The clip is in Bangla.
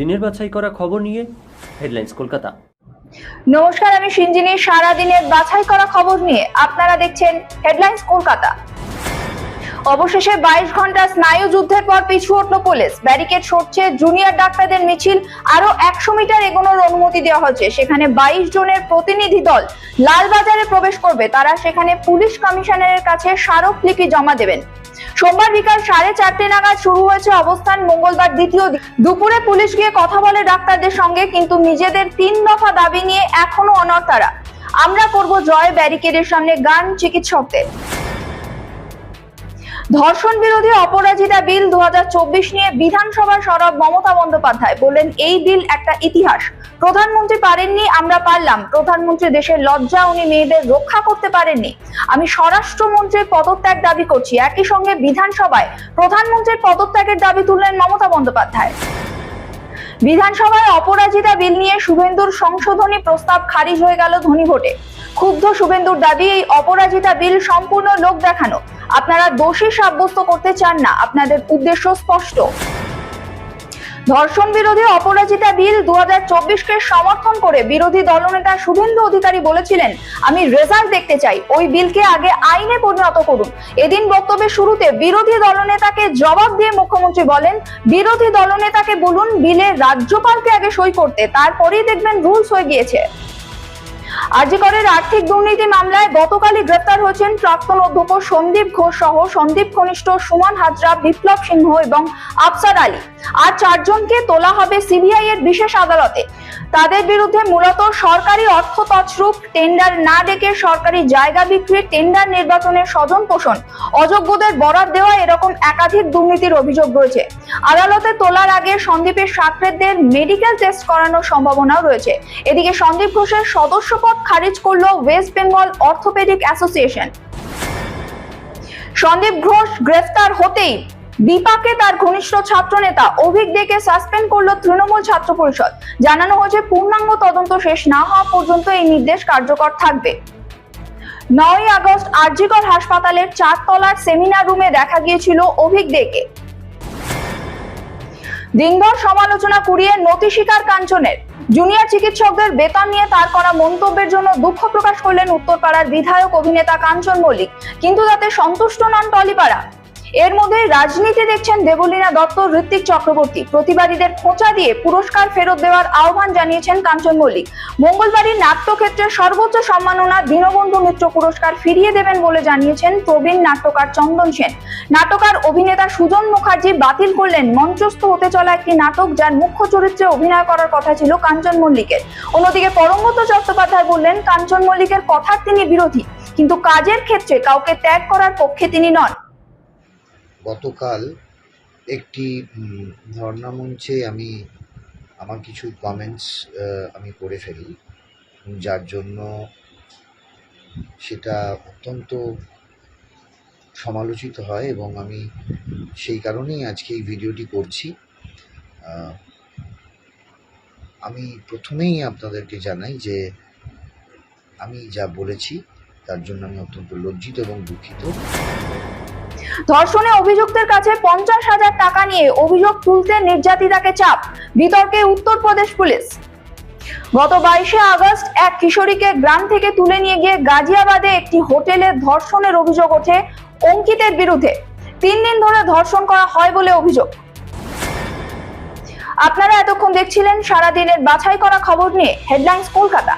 দিনের বাছাই করা খবর নিয়ে হেডলাইন্স কলকাতা। নমস্কার, আমি সিঞ্জিনী সারাদিনের বাছাই করা খবর নিয়ে আপনারা দেখছেন হেডলাইন্স কলকাতা। অবশেষে বাইশ ঘণ্টা স্নায়ু যুদ্ধের পর পিছু উঠল পুলিশ। ব্যারিকেড সরছে জুনিয়র ডাক্তারদের মিছিল, আরও একশো মিটার এগোনোর অনুমতি দেওয়া হচ্ছে। সেখানে বাইশ জনের প্রতিনিধি দল লালবাজারে প্রবেশ করবে। তারা সেখানে পুলিশ কমিশনারের কাছে স্মারকলিপি জমা দেবেন। সোমবার বিকাল সাড়ে চারটে নাগাদ শুরু হয়েছে অবস্থান মঙ্গলবার দ্বিতীয় দুপুরে পুলিশ গিয়ে কথা বলে ডাক্তারদের সঙ্গে, কিন্তু নিজেদের তিন দফা দাবি নিয়ে এখনও অনড় তারা। আমরা করব জয় ব্যারিকেডের সামনে গান চিকিৎসকদের। ধর্ষণ বিরোধী অপরাজিতা বিল দু নিয়ে বিধানসভার সরব মমতা বন্দ্যোপাধ্যায় বললেন, এই বিল একটা ইতিহাস। প্রধানমন্ত্রী পারেননি, আমরা পারলাম। প্রধানমন্ত্রী দেশের লজ্জা, উনি মেয়েদের রক্ষা করতে পারেননি। আমি স্বরাষ্ট্রমন্ত্রীর পদত্যাগ দাবি করছি। একই সঙ্গে বিধানসভায় প্রধানমন্ত্রীর পদত্যাগের দাবি তুললেন মমতা বন্দ্যোপাধ্যায়। বিধানসভায় অপরাজিতা বিল নিয়ে শুভেন্দুর সংশোধনী প্রস্তাব খারিজ হয়ে গেল ধনী ভোটে। ক্ষুব্ধ শুভেন্দুর দাবি, এই অপরাজিতা বিল সম্পূর্ণ লোক দেখানো। আপনারা দোষী সাব্যস্ত করতে চান না, আপনাদের উদ্দেশ্য স্পষ্ট। ধর্ষণ বিরোধী অপরাজিতা বিল দু কে সমর্থন করে বিরোধী দলনেতা শুভেন্দু অধিকারী বলেছিলেন, আমি রেজাল্ট দেখতে চাই। ওই বিলকে আগে আইনে পরিণত করুন। এদিন বক্তব্যের শুরুতে বিরোধী দলনেতাকে জবাব দিয়ে মুখ্যমন্ত্রী বলেন, বিরোধী দলনেতাকে বলুন, বিলে রাজ্যপালকে আগে সই করতে, তারপরেই দেখবেন রুলস হয়ে গিয়েছে। আরজিকরের আর্থিক দুর্নীতি মামলায় গতকালই গ্রেপ্তার হয়েছেন প্রাক্তন অধ্যক্ষ সন্দীপ ঘোষ সহ সন্দীপ ঘনিষ্ঠ সুমন হাজরা, বিপ্লব সিংহ এবং আফসার আলী। আর চারজনকে তোলা হবে সিবিআই এর বিশেষ আদালতে। তাদের বিরুদ্ধে মূলত সরকারি অর্থ তছরূপ, টেন্ডার না ডেকে সরকারি জায়গা বিক্রির টেন্ডার নির্বাচনের স্বজন পোষণ, অযোগ্যদের বরাদ দেওয়া এরকম একাধিক দুর্নীতির অভিযোগ রয়েছে। আদালতে তোলার আগে সন্দীপের সাকরেতদের মেডিকেল টেস্ট করানোর সম্ভাবনাও রয়েছে। এদিকে সন্দীপ ঘোষের সদস্যপদ খারিজ করল West Bengal orthopaedic association Sandip Ghosh গ্রেফতার হতেই বিপাকে তার ঘনিষ্ঠ ছাত্র নেতা অভিক দেকে সাসপেন্ড করল তৃণমূল ছাত্র পরিষদ। জানানো হয়েছে, পূর্ণাঙ্গ তদন্ত শেষ না হওয়া পর্যন্ত এই নির্দেশ কার্যকর থাকবে। নয় আগস্ট আরজিকর হাসপাতালের চারতলার সেমিনার রুমে দেখা গিয়েছিল অভিক দেকে। দিনভর সমালোচনা কুড়িয়ে নতি শিকার কাঞ্চনের। জুনিয়র চিকিৎসকদের বেতন নিয়ে তার করা মন্তব্যের জন্য দুঃখ প্রকাশ করলেন উত্তরপাড়ার বিধায়ক অভিনেতা কাঞ্চন মল্লিক। কিন্তু তাতে সন্তুষ্ট নন টলিপাড়া। এর মধ্যে রাজনীতি দেখছেন দেবলীনা দত্ত ঋত্বিক চক্রবর্তী। প্রতিবাদীদের খোঁচা দিয়ে পুরস্কার ফেরত দেওয়ার আহ্বান জানিয়েছেন কাঞ্চন মল্লিক। মঙ্গলবারই নাট্যক্ষেত্রের সর্বোচ্চ সম্মাননা দীনবন্ধু মিত্র পুরস্কার ফিরিয়ে দেবেন বলে জানিয়েছেন প্রবীণ নাট্যকার চন্দন সেন। নাটকার অভিনেতা সুজন মুখার্জি বাতিল করলেন। মঞ্চস্থ হতে চলা একটি নাটক যার মুখ্য চরিত্রে অভিনয় করার কথা ছিল কাঞ্চন মল্লিকের। অন্যদিকে পরমব্রত চট্টোপাধ্যায় বললেন, কাঞ্চন মল্লিকের কথার তিনি বিরোধী, কিন্তু কাজের ক্ষেত্রে কাউকে ত্যাগ করার পক্ষে তিনি নন। গতকাল একটি ধর্ণা মঞ্চে আমি আমার কিছু কমেন্টস আমি করে ফেলি। যার জন্য সেটা অত্যন্ত সমালোচিত হয় এবং আমি সেই কারণেই আজকে এই ভিডিওটি করছি। আমি প্রথমেই আপনাদেরকে জানাই যে আমি যা বলেছি, তার জন্য আমি অত্যন্ত লজ্জিত এবং দুঃখিত। ধর্ষণে অভিযুক্তের কাছে পঞ্চাশ হাজার টাকা নিয়ে অভিযোগ তুলতে নির্যাতিতাকে চাপ, বিতর্কে উত্তরপ্রদেশ পুলিশ। গত বাইশে আগস্ট এক কিশোরীকে গ্রাম থেকে তুলে নিয়ে গিয়ে গাজিয়াবাদে একটি হোটেলে ধর্ষণের অভিযোগ ওঠে অঙ্কিতের বিরুদ্ধে। তিন দিন ধরে ধর্ষণ করা হয় বলে অভিযোগ। আপনারা এতক্ষণ দেখছিলেন সারাদিনের বাছাই করা খবর নিয়ে হেডলাইন্স কলকাতা।